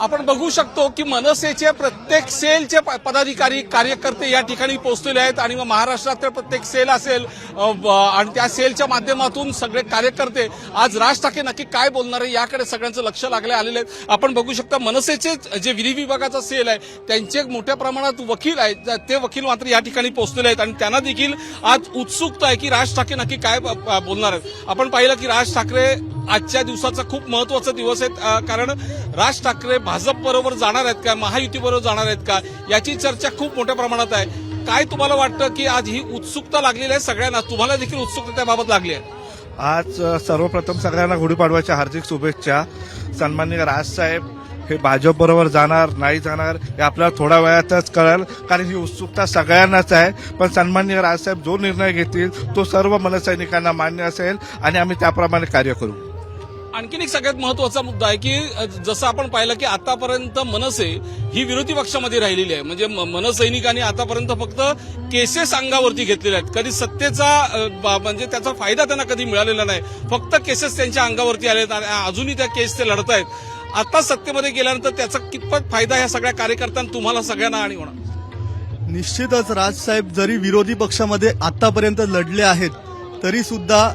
आपण बघू शकतो की मनसेचे प्रत्येक सेलचे प- पदाधिकारी कार्यकर्ते या ठिकाणी पोहोचलेले आहेत आणि मग महाराष्ट्रात प्रत्येक सेल असेल आणि त्या सेलच्या माध्यमातून सगळे कार्यकर्ते आज राज ठाकरे नक्की काय बोलणार आहे याकडे सगळ्यांचं लक्ष लागले आलेले आहेत. आपण बघू शकता मनसेचे जे विधी विभागाचा सेल आहे त्यांचे मोठ्या प्रमाणात वकील आहेत ते वकील मात्र या ठिकाणी पोहोचलेले आहेत आणि त्यांना देखील आज उत्सुकता आहे की राज ठाकरे नक्की काय ब- बोलणार आहेत. आपण पाहिलं की राज ठाकरे आजच्या दिवसाचा खूप महत्त्वाचा दिवस आहे कारण राज ठाकरे भाजप बरोबर जाणार आहेत का? महायुती बरोबर जाणार आहेत का? याची चर्चा खूप मोठ्या प्रमाणात आहे. काय तुम्हाला वाटतं की आज ही उत्सुकता लागलेली आहे सगळ्यांना? तुम्हाला देखील उत्सुकता त्याबाबत लागली आहे. आज सर्वप्रथम सगळ्यांना गुढीपाडव्याच्या हार्दिक शुभेच्छा. सन्माननीय राजसाहेब हे भाजप बरोबर जाणार नाही जाणार हे आपल्याला थोड्या वेळातच कळेल. कारण ही उत्सुकता सगळ्यांनाच आहे. पण सन्माननीय राजसाहेब जो निर्णय घेतील तो सर्व मनसैनिकांना मान्य असेल आणि आम्ही त्याप्रमाणे कार्य करू. आणखीन एक सगळ्यात महत्त्वाचा मुद्दा आहे की जसं आपण पाहिलं की आतापर्यंत मनसे ही विरोधी पक्षामध्ये राहिलेली आहे. म्हणजे म- मनसैनिकांनी आतापर्यंत फक्त केसेस अंगावरती घेतलेल्या आहेत. कधी सत्तेचा म्हणजे त्याचा फायदा त्यांना कधी मिळालेला नाही. फक्त केसेस त्यांच्या अंगावरती आले आहेत आणि अजूनही त्या केस ते लढत आहेत. आता सत्तेमध्ये गेल्यानंतर त्याचा कितपत फायदा या सगळ्या कार्यकर्त्यांना तुम्हाला सगळ्यांना आणि होणार? निश्चितच राजसाहेब जरी विरोधी पक्षामध्ये आतापर्यंत लढले आहेत तरी सुद्धा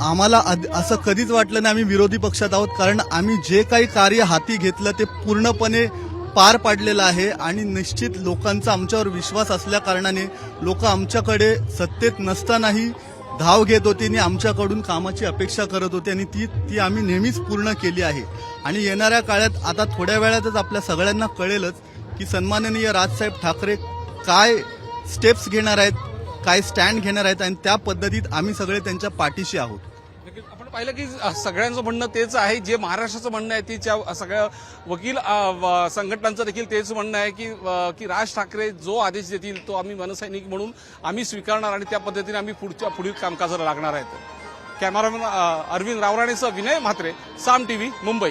आम्हाला असं कधीच वाटलं नाही आम्ही विरोधी पक्षात आहोत कारण आम्ही जे काही कार्य हाती घेतलं ते पूर्णपणे पार पाडलेलं आहे आणि निश्चित लोकांचा आमच्यावर विश्वास असल्या कारणाने लोक आमच्याकडे सत्तेत नसतानाही धाव घेत होती आणि आमच्याकडून कामाची अपेक्षा करत होती आणि ती ती आम्ही नेहमीच पूर्ण केली आहे. आणि येणाऱ्या काळात आता थोड्या वेळातच आपल्या सगळ्यांना कळेलच की सन्माननीय राजसाहेब ठाकरे काय स्टेप्स घेणार आहेत काय स्टँड घेणार आहेत आणि त्या पद्धतीत आम्ही सगळे त्यांच्या पाठीशी आहोत. आपण पाहिलं की सगळ्यांचं म्हणणं तेच आहे. जे महाराष्ट्राचं म्हणणं आहे तिच्या सगळ्या वकील संघटनांचं देखील तेच म्हणणं आहे की की राज ठाकरे जो आदेश देतील तो आम्ही मनसैनिक म्हणून आम्ही स्वीकारणार आणि त्या पद्धतीने आम्ही पुढच्या पुढील कामकाजाला लागणार आहेत. कॅमेरामॅन अरविंद रावराणेसह विनय म्हात्रे साम टीव्ही मुंबई.